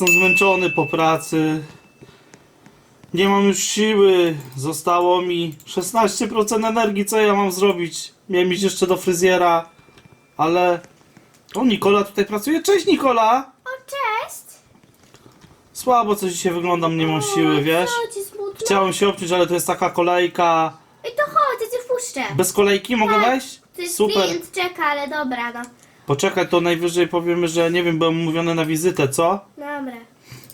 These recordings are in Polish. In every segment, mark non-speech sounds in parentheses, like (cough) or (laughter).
jestem zmęczony po pracy. Nie mam już siły. Zostało mi 16% energii. Co ja mam zrobić? Miałem iść jeszcze do fryzjera, ale. O, Nikola tutaj pracuje. Cześć, Nikola! O, cześć! Słabo coś dzisiaj wyglądam, nie mam siły, wiesz? Co ci smutno? Chciałem się obciąć, ale to jest taka kolejka. Ej, to chodź, ja cię wpuszczę. Bez kolejki mogę wejść? To jest Super. klient czeka, ale dobra, no. Poczekaj, to najwyżej powiemy, że nie wiem, byłem umówiony na wizytę, co? Dobra.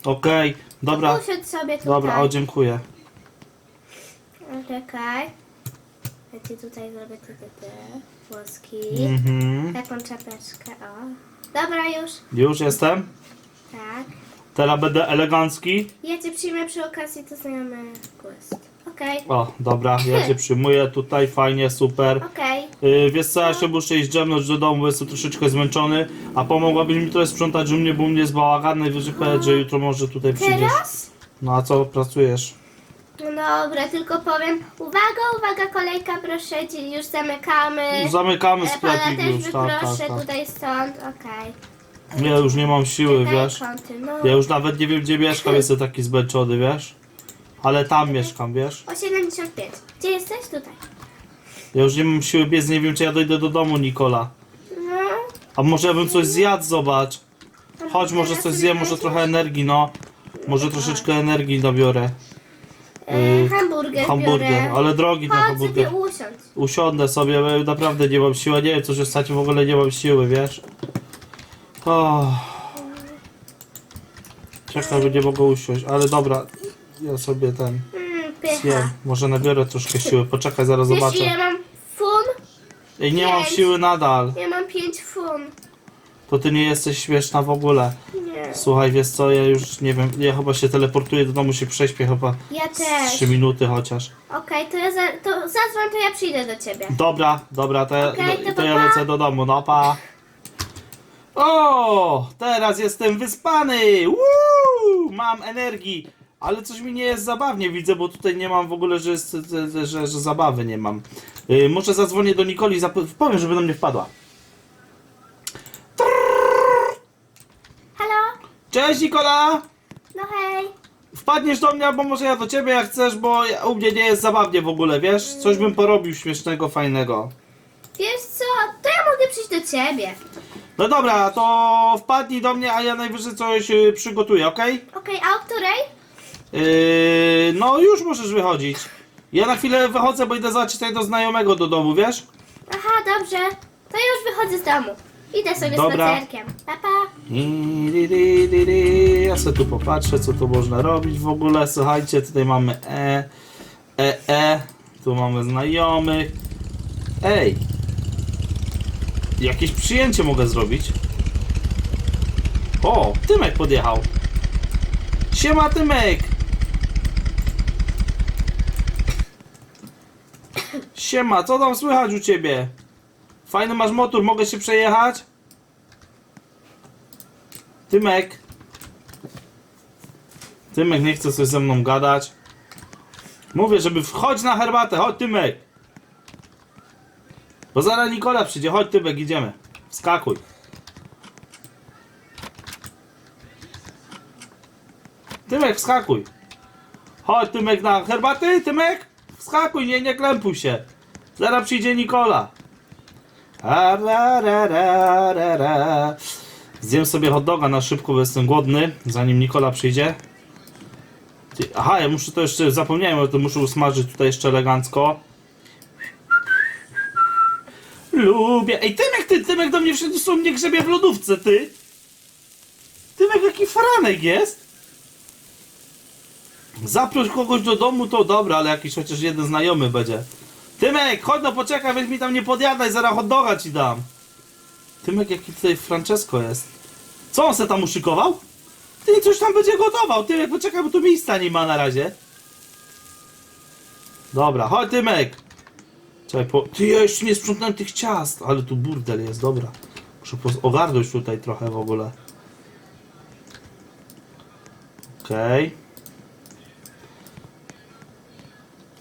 Okej, dobra. Usiądź sobie tutaj. Dobra, o dziękuję. O, Czekaj. Ja ci tutaj zrobię te, te, te włoski. Mhm. Taką czapeczkę, o. Dobra, już. Już jestem. Tak. Teraz będę elegancki. Ja cię przyjmę przy okazji, to znajomy quest. Okej. O, dobra, ja (laughs) cię przyjmuję tutaj, fajnie, super. Okej. Yy, wiesz co, ja się muszę iść drzemnąć do domu, bo jestem troszeczkę zmęczony. A pomogłabyś mi trochę sprzątać, że mnie, bo mnie jest bałagan, najwyżej powiedz, że jutro może tutaj przyjdziesz. Teraz? No a co, pracujesz? No dobra, tylko powiem. Uwaga, uwaga, kolejka, proszę, ci już zamykamy. Zamykamy E, Pana sklepik też już, tak, wyproszę tak, tak. tutaj stąd, okej. Ja już nie mam siły, wiesz. kontynuuj. Ja już nawet nie wiem, gdzie mieszkam, (laughs) jestem taki zmęczony, wiesz. Ale tam mieszkam, wiesz. O 75. Gdzie jesteś? Tutaj. Ja już nie mam siły biec, nie wiem, czy ja dojdę do domu, Nikola. No. A może ja bym coś zjadł, zobacz. Chodź, może coś zjem, może trochę energii, no. Może troszeczkę energii nabiorę. E, Yy, hamburger, Hamburger, biorę. ale drogi ten Chodź hamburger. sobie usiądź. Usiądę sobie, bo ja naprawdę nie mam siły. Nie wiem, co się stać, w ogóle nie mam siły, wiesz. O. Czekaj, bo nie mogę usiąść, ale dobra. Ja sobie ten Mm, zjem. pycha. Może nabiorę troszkę siły. Poczekaj, zaraz Wiesz zobaczę. ile mam fun? Ej, nie mam pięć? siły nadal. Ja mam 5 fun. To ty nie jesteś śmieszna w ogóle. Nie. Słuchaj, wiesz co, ja już nie wiem, ja chyba się teleportuję do domu, się prześpię chyba Ja z też. 3 minuty chociaż. Okej, to ja za, to zadzwoń, to ja przyjdę do ciebie. Dobra, dobra, to, ja- Okej, to to ja pa, pa. lecę do domu, no pa. O, teraz jestem wyspany! Woo! Mam energii, ale coś mi nie jest zabawnie, widzę, bo tutaj nie mam w ogóle, że, jest, że, że, zabawy nie mam. Yy, może zadzwonię do Nikoli i powiem, żeby do mnie wpadła. Halo? Cześć Nikola! No hej. Wpadniesz do mnie, albo może ja do ciebie jak chcesz, bo ja- u mnie nie jest zabawnie w ogóle, wiesz? Coś bym porobił śmiesznego, fajnego. Wiesz co? To ja mogę przyjść do ciebie. No dobra, to wpadnij do mnie, a ja najwyżej coś yy, przygotuję, okej? Okej, a o której? Yy, no już możesz wychodzić. Ja na chwilę wychodzę, bo idę zobaczyć tutaj do znajomego do domu, wiesz? Aha, dobrze. To ja już wychodzę z domu. Idę sobie Dobra. spacerkiem. Pa, pa. I, di, di, di, di. Ja sobie tu popatrzę, co tu można robić w ogóle. Słuchajcie, tutaj mamy E, E, E. Tu mamy znajomych. Ej! Jakieś przyjęcie mogę zrobić. O, Tymek podjechał. Siema, Tymek! Siema, co tam słychać u ciebie? Fajny masz motor, mogę się przejechać? Tymek. Tymek nie chce coś ze mną gadać. Mówię, żeby wchodź na herbatę, chodź Tymek. Bo zaraz Nikola przyjdzie, chodź Tymek, idziemy. Wskakuj. Tymek, wskakuj. Chodź Tymek na herbatę, Tymek. Wskakuj, nie, nie klępuj się. Zaraz przyjdzie Nikola. Ra, ra, ra. Zjem sobie hot doga na szybko, bo jestem głodny, zanim Nikola przyjdzie. Aha, ja muszę to jeszcze, zapomniałem, ale to muszę usmażyć tutaj jeszcze elegancko. Lubię. Ej, Tymek, ty, Tymek do mnie wszedł, są mnie grzebie w lodówce, ty. Tymek, jaki faranek jest. Zaproś kogoś do domu, to dobra, ale jakiś chociaż jeden znajomy będzie. Tymek, chodź no poczekaj, weź mi tam nie podjadaj, zaraz hot doga ci dam. Tymek, jaki tutaj Francesco jest. Co on se tam uszykował? Ty coś tam będzie gotował. Tymek, poczekaj, bo tu miejsca nie ma na razie. Dobra, chodź Tymek. Czekaj, po... Ty, ja jeszcze nie sprzątnąłem tych ciast. Ale tu burdel jest, dobra. Muszę ogarnąć tutaj trochę w ogóle. Okej.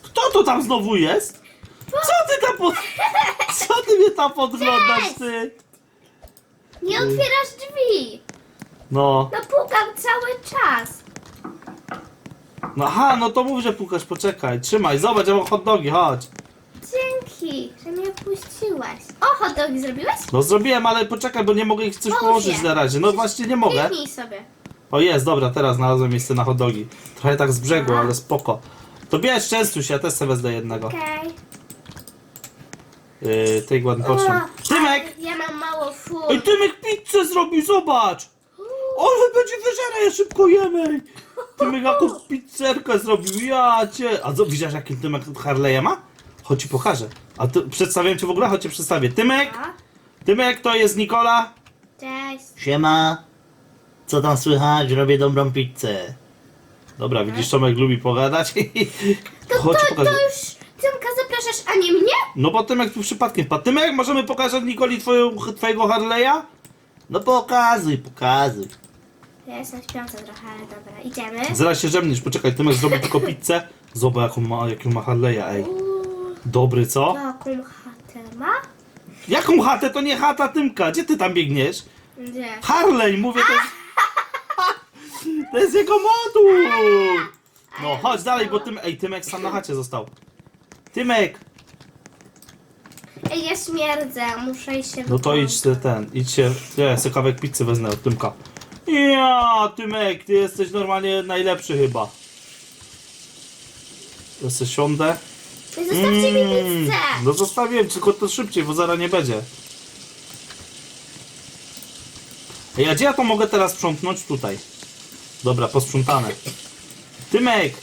Kto to tam znowu jest? Co ty tam pod... Co ty mnie tam podglądasz, ty? Nie otwierasz drzwi. No. No pukam cały czas. No aha, no to mów, że pukasz, poczekaj. Trzymaj, zobacz, ja mam hot dogi, chodź. Dzięki, że mnie puściłaś. O, hot dogi zrobiłeś? No zrobiłem, ale poczekaj, bo nie mogę ich coś położyć na razie. No właśnie nie mogę. Kliknij sobie. O jest, dobra, teraz znalazłem miejsce na hot dogi. Trochę tak z brzegu, ale spoko. To bierz, częstuj się, ja też sobie wezmę jednego. Okej. Yy, tej. O, Tymek! Ja mam mało fur. Ej, Tymek pizzę zrobił, zobacz! Ale będzie wyżera, ja szybko jemy! Tymek jaką pizzerkę zrobił, ja cię... A co, widzisz jaki Tymek Harley'a ma? Chodź ci pokażę. A ty, przedstawiam cię w ogóle? Chodź cię przedstawię. Tymek! Tymek to jest Nikola. Cześć. Siema, co tam słychać? Robię dobrą pizzę. Dobra, widzisz, Tomek lubi pogadać. To, (laughs) Chodź to pokażę. już Zapraszasz, a nie mnie? No bo Tymek tu przypadkiem wpadł. Tymek, możemy pokazać Nikoli twoją, twojego Harley'a? No pokazuj, pokazuj. Ja jestem śpiąca trochę, ale dobra. Idziemy. Zaraz się rzemniesz, poczekaj, Tymek zrobi tylko (laughs) pizzę. Zobacz jaką ma, jaką ma Harley'a, ej. Uuu, Dobry, co? jaką chatę ma? Jaką chatę? To nie chata Tymka. Gdzie ty tam biegniesz? Gdzie? Harley, mówię, to jest... (laughs) To jest jego moduł! No, chodź dalej, bo Tym... Ej, Tymek sam na chacie został. Tymek! Ej, ja śmierdzę, muszę iść się No to idź se ten, idź się... Ja sobie kawałek pizzy wezmę od Tymka. Ja, Tymek, ty jesteś normalnie najlepszy chyba. Ja se siądę. Ej, Zostawcie mi Mm, pizzę! No zostawiłem, tylko to szybciej, bo zaraz nie będzie. Ej, a gdzie ja to mogę teraz sprzątnąć? Tutaj. Dobra, posprzątane. Tymek!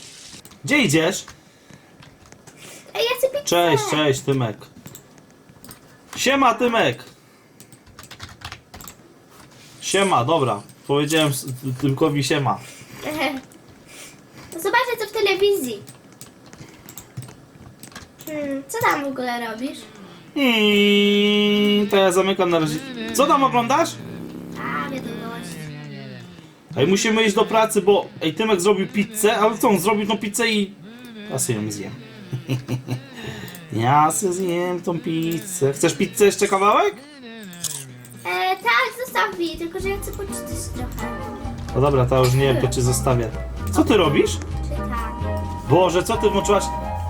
Gdzie idziesz? Ej, ja chcę pizzę! Cześć, cześć, Tymek. Siema, Tymek! Siema, dobra. Powiedziałem s- Tymkowi siema. Zobaczę co w telewizji. Hmm, co tam w ogóle robisz? I to ja zamykam na razie. Co tam oglądasz? A, wiadomość. Ej, musimy iść do pracy, bo ej, Tymek zrobił pizzę, ale co, on zrobił tą pizzę i... Ja sobie ją zjem. (laughs) ja sobie zjem tą pizzę. Chcesz pizzę jeszcze kawałek? E, tak, zostaw mi, tylko że ja chcę poczytać trochę. No dobra, to już nie wiem, to ci zostawię. Co ty robisz? Czytam. Boże, co ty włączyłaś?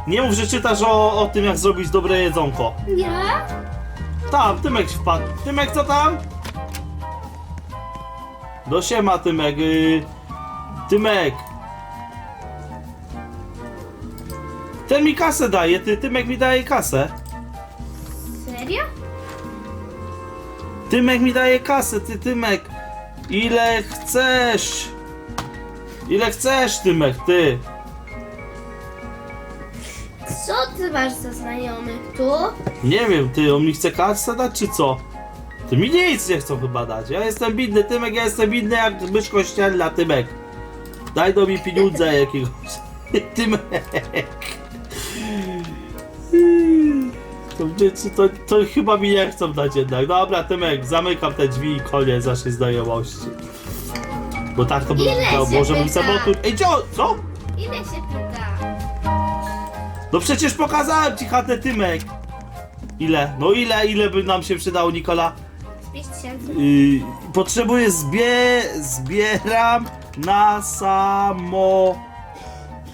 Nie mów, że czytasz o, o tym, jak zrobić dobre jedzonko. Ja? Tam, Tymek wpadł. Tymek, co tam? Do siema, Tymek. Yy... Tymek. Ten mi kasę daje, ty, Tymek mi daje kasę. Serio? Tymek mi daje kasę, ty, Tymek. Ile chcesz? Ile chcesz, Tymek, ty? Co ty masz za znajomych tu? Nie wiem, ty, on mi chce kasę dać, czy co? Ty mi nic nie chcą chyba dać. Ja jestem bidny, Tymek, ja jestem bidny jak mysz kościelna, Tymek. Daj do mi pieniądze jakiegoś. (laughs) Tymek. To, to, to chyba mi nie chcą dać jednak. Dobra, Tymek, zamykam te drzwi i koniec naszej znajomości. Bo tak to by Ile się Może bym pyta? sabotu... Ej, cio, co? Ile się pyta? No przecież pokazałem ci chatę, Tymek. Ile? No ile, ile by nam się przydało, Nikola? Z 5 tysięcy? Yy, potrzebuję zbie... zbieram na samo...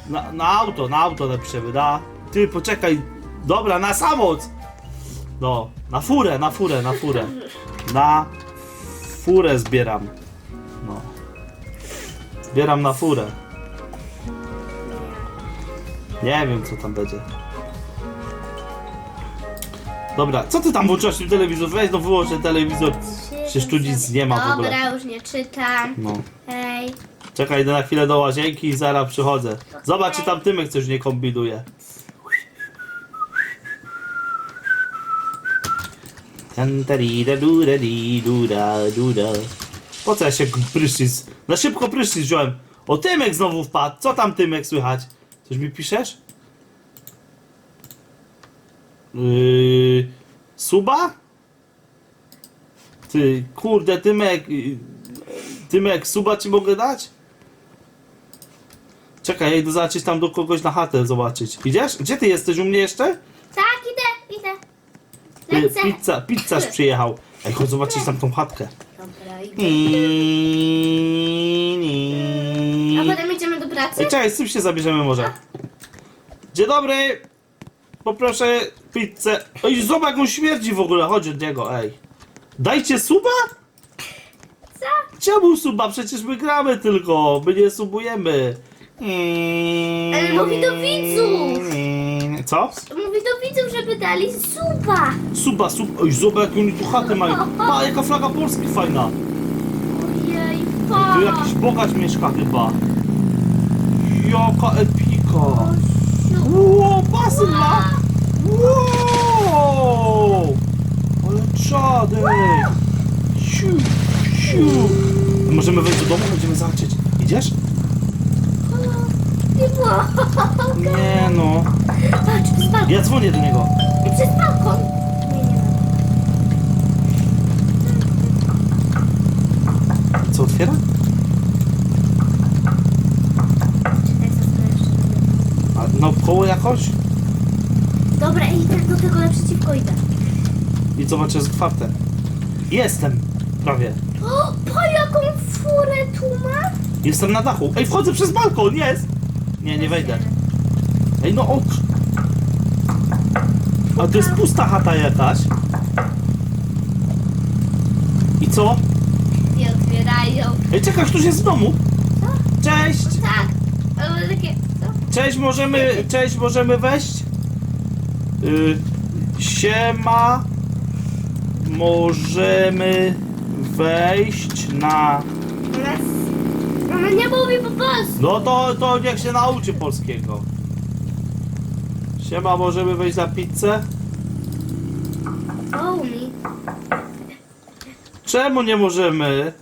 Na, na auto, na auto napiszemy, da? Ty, poczekaj. Dobra, na samoc! No, na furę, na furę, na furę. Na furę zbieram. No. Zbieram na furę. Nie wiem, co tam będzie. Dobra, co ty tam włączasz w telewizor? Weź no wyłącz ten telewizor. Przecież tu nic nie ma w ogóle. Dobra, już nie czytam. No. Ej, Czekaj, idę na chwilę do łazienki i zaraz przychodzę. Zobacz, czy tam Tymek coś nie kombinuje. Tan, tarida, dura, di, dura, dura. Po co ja się prysznic? Na szybko prysznic wziąłem. O, Tymek znowu wpadł. Co tam, Tymek, słychać? Coś mi piszesz? Yy, suba? Ty, kurde, Tymek. yy, Tymek, suba ci mogę dać? Czekaj, ja idę zobaczyć tam do kogoś na chatę zobaczyć. Idziesz? Gdzie ty jesteś? U mnie jeszcze? tak, idę, idę. Ty, Lecę. pizza, pizzarz przyjechał. Ej, chodź zobaczyć tam tą chatkę. Dobra. idę. A potem idziemy do pracy? Ej, czekaj, z tym się zabierzemy może. Dzień dobry! Poproszę pizzę. Ej, zobacz jak on śmierdzi w ogóle, chodź od niego, ej. Dajcie suba? Co? Czemu suba? Przecież my gramy tylko, my nie subujemy. Ale mówi do widzów. Co? Mówi do widzów, żeby dali suba. Suba, suba. Oj, zobacz jak oni tu chaty mają. Pa, jaka flaga Polski fajna. Ojej, Tu pa. jakiś bogacz mieszka chyba. Jaka epika. Ło, basen ma. Wow! Czadek. Siu, siu. Możemy wejść do domu, będziemy zobaczyć. Idziesz? Nie było. Nie no. Patrz, przez balkon. Ja dzwonię do niego. I przez balkon. Nie, nie ma. Co otwiera? Czekaj, A, no koło jakoś? Dobra, idę do tego naprzeciwko idę. I zobaczę, otwarte. Jestem. Prawie. O, po jaką furę tu ma? Jestem na dachu. Ej, wchodzę przez balkon, jest! Nie, nie wejdę. Ej, no ok. A to jest pusta chata jakaś. I co? Nie otwierają. Ej, czekaj, ktoś jest w domu. Cześć! Tak, ale takie, co? Cześć, możemy, cześć, możemy wejść? Y, siema. Możemy wejść na... Ona, ona nie mówi po polsku. No to, to niech się nauczy polskiego. Siema, możemy wejść na pizzę? O mi. Czemu nie możemy?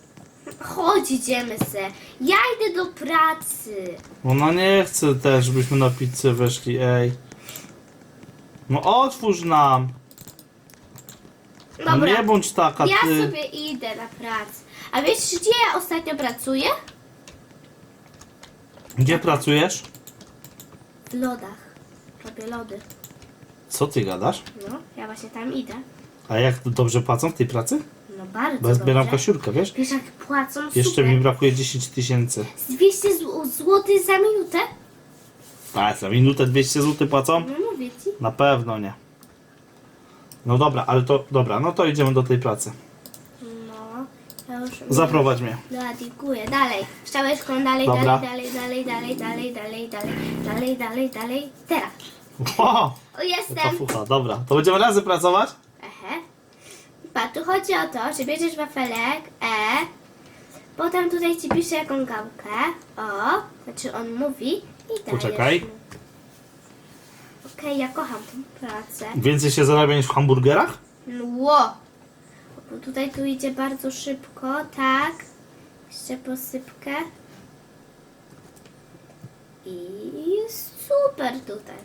Chodź, idziemy se. Ja idę do pracy. Ona nie chce też, żebyśmy na pizzę weszli, ej. No otwórz nam. No Dobra. nie bądź taka, Ja ty. sobie idę na pracę. A wiesz, gdzie ja ostatnio pracuję? Gdzie pracujesz? W lodach. Robię lody. Co ty gadasz? No, ja właśnie tam idę. A jak dobrze płacą w tej pracy? No bardzo Bo ja zbieram dobrze. kasiurkę, wiesz? Wiesz, jak płacą Jeszcze super. mi brakuje 10 tysięcy. Z 200 zł za minutę? A za minutę 200 zł płacą? No mówię ci. Na pewno nie. No dobra, ale to dobra, no to idziemy do tej pracy. No, ja już... Zaprowadź mnie. Dobra, dziękuję. Dalej. Szczałeczką dalej, Dobra. dalej, dalej, dalej, dalej, dalej, dalej, dalej, dalej, dalej. Teraz. O, jestem. fucha, dobra. To będziemy razem pracować? Ehe. Pa, tu chodzi o to, że bierzesz wafelek, E, potem tutaj ci pisze jaką gałkę, O, znaczy on mówi i dajesz Poczekaj. mu. Okej, ja kocham tę pracę. Więcej się zarabia niż w hamburgerach? Ło! Bo tutaj tu idzie bardzo szybko, tak. Jeszcze posypkę. I jest super tutaj.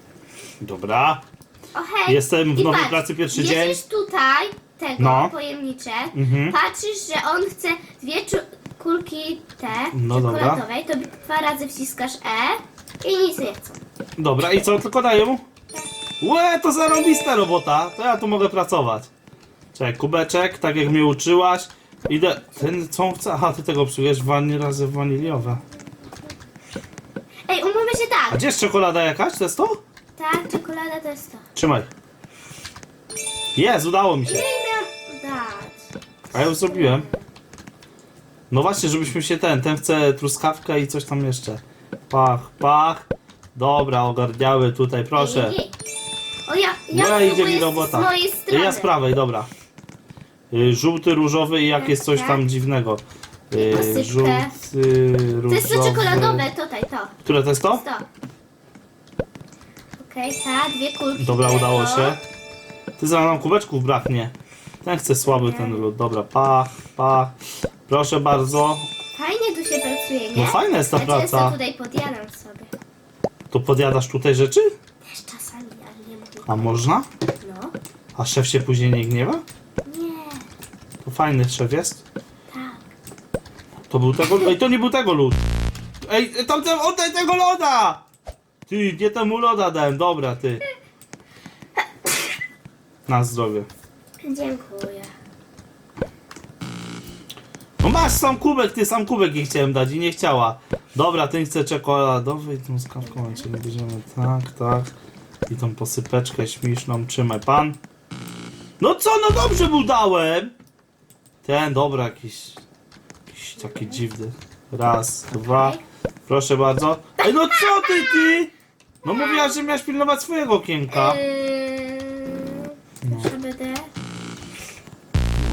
Dobra. O hej! Jestem w I nowej patrz, pracy pierwszy dzień. tutaj tego No. pojemniczek, Mhm. patrzysz, że on chce dwie czu- kulki te No dobra. czekoladowej, to dwa razy wciskasz E i nic nie chcą. Dobra, i co, tylko daję mu? Łe, to zarobista robota. To ja tu mogę pracować. Czekaj, kubeczek, tak jak mnie uczyłaś. Idę. Ten co on chce? Aha, ty tego psujesz wani razy waniliowe. Ej, umówmy się A tak. gdzie jest czekolada jakaś? To jest to? Tak, czekolada to jest to. Trzymaj. Jest, udało mi Ile się. miałam dać? A ja już zrobiłem. No właśnie, żebyśmy się ten, ten chce truskawkę i coś tam jeszcze. Pach, pach. Dobra, ogarniały tutaj, proszę. Ej, ej, ej. O ja, ja idzie mi robota. z mojej strony. Ja z prawej, dobra. Y, Żółty, różowy i jak jest coś tam dziwnego. Y, Posypkę. Żółty, różowy. To jest to czekoladowe, tutaj, to. Które to jest to? To. Okej, ta, dwie kulki. Dobra, tego. udało się. Ty za nam kubeczków braknie. Ten chce słaby ten lód. Dobra, pach, pach. Proszę bardzo. Fajnie tu się pracuje, nie? No fajna jest ta ja często praca. tutaj podjadam sobie. To podjadasz tutaj rzeczy? Też mówię. A można? No. A szef się później nie gniewa? Nie, To fajny szef jest. tak. To był tego. Ej, to nie był tego lód. Ej, tamten, oddaj tego loda! Ty, nie temu loda dałem, dobra, ty. Na zdrowie. Dziękuję. No masz sam kubek, ty sam kubek jej chciałem dać i nie chciała. Dobra, ten chce czekoladowy i tą z kawką, czyli bierzemy tak, tak. I tą posypeczkę śmieszną, trzymaj pan. No co, no dobrze mu dałem! Ten, dobra, jakiś, jakiś taki dziwny. Raz, dwa, proszę bardzo. Ej, no co ty, ty? No mówiłaś, że miałeś pilnować swojego okienka. Proszę będę.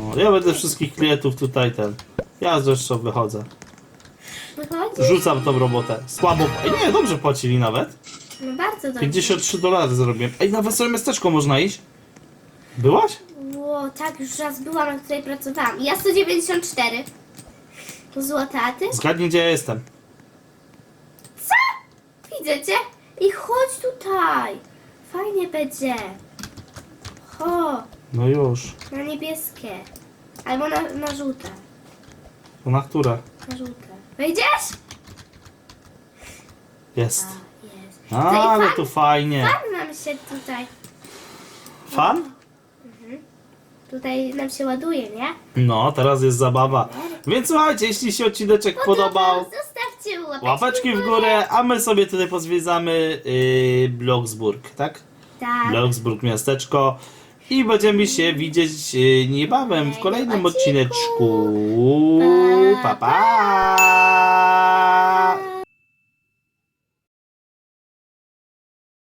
No, ja będę wszystkich klientów tutaj ten. Ja zresztą wychodzę. Wychodzi? Rzucam tą robotę. Słabo. Ej, nie, dobrze płacili nawet. No bardzo dobrze. 53 dolary zrobiłem. Ej, na wesołe miasteczko można iść? Byłaś? Ło, tak, już raz byłam, na której pracowałam. Ja 194. Złota, a ty? Zgadnij, gdzie ja jestem. Co? Widzę cię? I chodź tutaj. Fajnie będzie. Ho, No już. na niebieskie. Albo na, na żółte. To na które? Na żółte. Wejdziesz? Jest. A, jest. A, No ale fan- tu fajnie. Fan nam się tutaj, Fan? tutaj nam się ładuje, nie? No, teraz jest zabawa. Więc słuchajcie, jeśli się odcineczek podobał, Zostawcie łapeczki, łapeczki w górę, a my sobie tutaj pozwiedzamy yy, Bloksburg, tak? Tak. Bloksburg miasteczko. I będziemy się widzieć yy, niebawem w kolejnym odcineczku. Pa pa!